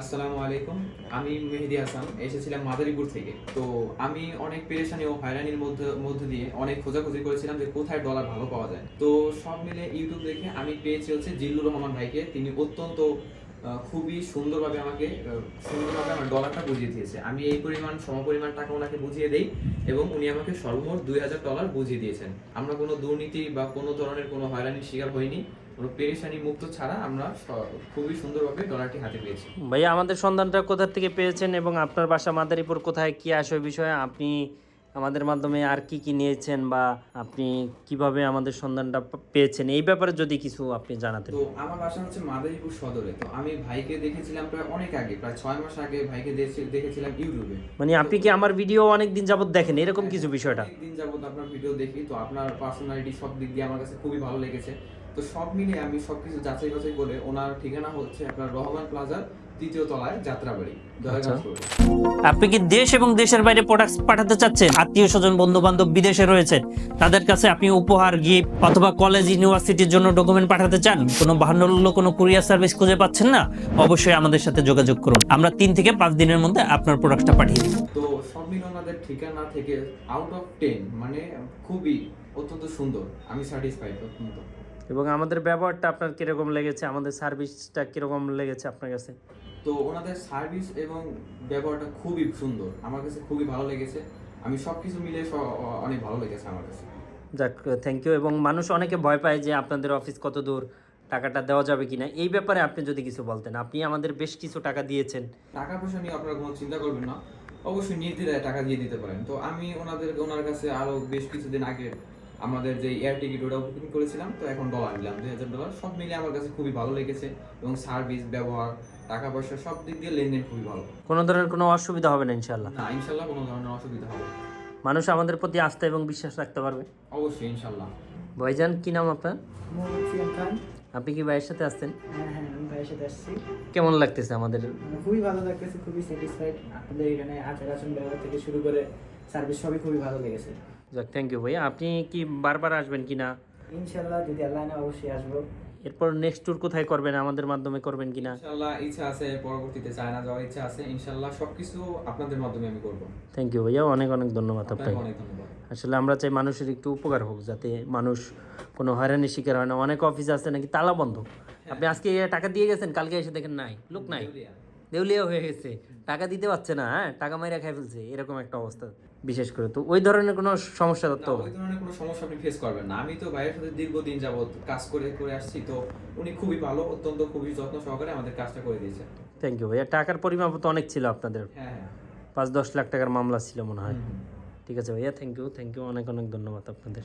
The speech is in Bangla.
আসসালামু আলাইকুম। আমি মেহেদি হাসান, এসেছিলাম মাদারীপুর থেকে। তো আমি অনেক পেরেশানি ও হয়রানির মধ্যে, মধ্য দিয়ে অনেক খোঁজাখুঁজি করেছিলাম যে কোথায় ডলার ভালো পাওয়া যায়। তো সব মিলে ইউটিউব দেখে আমি পেয়েছি হচ্ছে জিল্লুর রহমান ভাইকে। তিনি অত্যন্ত খুবই সুন্দরভাবে আমাকে সুন্দরভাবে আমার ডলারটা বুঝিয়ে দিয়েছে। আমি এই পরিমাণ, সমপরিমাণ টাকা ওনাকে বুঝিয়ে দেই এবং উনি আমাকে সর্বমোট দুই হাজার ডলার বুঝিয়ে দিয়েছেন। আমরা কোনো দুর্নীতি বা কোনো ধরনের কোনো হয়রানির শিকার হইনি। কোনো পেরেশানি মুক্ত ছাড়া আমরা খুবই সুন্দরভাবে ডলারটি হাতে পেয়েছি। ভাইয়া আমাদের সন্ধানটা কোথা থেকে পেয়েছেন এবং আপনার বাসা মাদারীপুর কোথায় কি আসে বিষয়ে? আপনি আমাদের মাধ্যমে আর কি কি নিয়েছেন বা আপনি কীভাবে আমাদের সন্ধানটা পেয়েছেন? এই ব্যাপারে যদি কিছু আপনি জানাতেন। তো আমার বাসা হচ্ছে মাদারীপুর সদরে। তো আমি ভাইকে দেখেছিলাম প্রায় অনেক আগে প্রায় ছয় মাস আগে ভাইকে দেখেছিলাম ইউটিউবে। মানে আপনি কি আমার ভিডিও অনেক দিন যাবত দেখেন? এরকম কিছু বিষয়টা? দিন যাবত আপনার ভিডিও দেখি তো আপনার পার্সোনালিটি সব দিক দিয়ে আমার কাছে খুবই ভালো লেগেছে। তো সব মিলিয়ে আমি সবকিছু যাচাই বাছাই করে ওনার ঠিকানা হচ্ছে আপনার রহমান প্লাজার তৃতীয় তলায় যাত্রাবাড়ি আপনি কি দেশ এবং দেশের বাইরে প্রোডাক্টস পাঠাতে চাচ্ছেন? আত্মীয় স্বজন বন্ধু বান্ধব বিদেশে রয়েছে তাদের কাছে আপনি উপহার গিফট অথবা কলেজ ইউনিভার্সিটির জন্য ডকুমেন্ট পাঠাতে চান? কোনো বাহান্ন কোনো কুরিয়ার সার্ভিস খুঁজে পাচ্ছেন না? অবশ্যই আমাদের সাথে যোগাযোগ করুন। আমরা তিন থেকে পাঁচ দিনের মধ্যে আপনার প্রোডাক্টটা পাঠিয়ে দিই। তো সব মিলে ওনাদের ঠিকানা থেকে আউট অফ টেন মানে খুবই অত্যন্ত সুন্দর। আমি স্যাটিসফাইড অত্যন্ত। এবং আমাদের ব্যবহারটা আপনার কীরকম লেগেছে? আমাদের সার্ভিসটা কীরকম লেগেছে আপনার কাছে? তো ওনাদের সার্ভিস এবং ব্যবহারটা খুবই সুন্দর। আমার কাছে খুবই ভালো লেগেছে। আমি সব কিছু মিলে অনেক ভালো লেগেছে আমার কাছে। যাক থ্যাংক ইউ এবং মানুষ অনেকে ভয় পায় যে আপনাদের অফিস কত দূর টাকাটা দেওয়া যাবে কিনা। এই ব্যাপারে আপনি যদি কিছু বলতেন। আপনি আমাদের বেশ কিছু টাকা দিয়েছেন। টাকা পয়সা নিয়ে আপনারা কোনো চিন্তা করবেন না। অবশ্যই নির্দ্বিধায় টাকা দিয়ে দিতে পারেন। তো আমি ওনাদের ওনার কাছে আরও বেশ কিছুদিন আগে আমাদের যে এয়ার টিকিট ওটা বুকিং করেছিলাম তো এখন ডলার নিলাম দুই হাজার ডলার সব মিলিয়ে আমার কাছে খুবই ভালো লেগেছে এবং সার্ভিস ব্যবহার টাকা পয়সা সব দিক দিয়ে লেনদেন খুবই ভালো। কোনো ধরনের কোনো অসুবিধা হবে না ইনশাল্লাহ না ইনশাল্লাহ কোনো ধরনের অসুবিধা হবে মানুষ আমাদের প্রতি আস্থা এবং বিশ্বাস রাখতে পারবে? অবশ্যই ইনশাল্লাহ ভাইজান কি নাম আপনার? আপনি কি ভাইয়ের সাথে আসছেন হ্যাঁ হ্যাঁ ভাইয়ের সাথে আসছি। কেমন লাগতেছে আমাদের? খুবই ভালো লাগতেছে খুবই স্যাটিসফাইড আপনাদের এখানে আচার আচরণ ব্যবহার থেকে শুরু করে সার্ভিস সবই খুবই ভালো লেগেছে। যাক থ্যাংক ইউ ভাইয়া। আপনি কি বারবার আসবেন কি না ইনশাল্লাহ যদি আল্লাহ না অবশ্যই আসব। এরপর নেক্সট ট্যুর কোথায় করবেন? আমাদের মাধ্যমে করবেন কি না ইনশাল্লাহ ইচ্ছা আছে পরবর্তীতে চায়না যাওয়ার ইচ্ছা আছে। ইনশাল্লাহ সবকিছু আপনাদের মাধ্যমে আমি করব। থ্যাংক ইউ ভাইয়া অনেক অনেক ধন্যবাদ আপনাকে আপনাকে। অনেক ধন্যবাদ। আসলে আমরা চাই মানুষের একটু উপকার হোক যাতে মানুষ কোনো হয়রানির শিকার হয় না। অনেক অফিস আছে নাকি তালা বন্ধ। আপনি আজকে টাকা দিয়ে গেছেন কালকে এসে দেখেন নাই লোক নাই। দেউলিয়া হয়ে গেছে। টাকা দিতে পারছে না হ্যাঁ? টাকা মাইরা খাই ফেলছে এরকম একটা অবস্থা বিশেষ করে। তো ওই ধরনের কোনো সমস্যা তো ওই ধরনের কোনো সমস্যা আপনি ফেস করবেন না। আমি তো ভাইয়ের সাথে দীর্ঘদিন যাবত কাজ করে করে আসছি তো উনি খুবই ভালো অত্যন্ত খুবই যত্ন সহকারে আমাদের কাজটা করে দিয়েছে থ্যাংক ইউ ভাইয়া। টাকার পরিমাপ তো অনেক ছিল আপনাদের। হ্যাঁ হ্যাঁ। পাঁচ দশ লাখ টাকার মামলা ছিল মনে হয়। ঠিক আছে ভাইয়া থ্যাংক ইউ থ্যাংক ইউ অনেক অনেক ধন্যবাদ আপনাদের।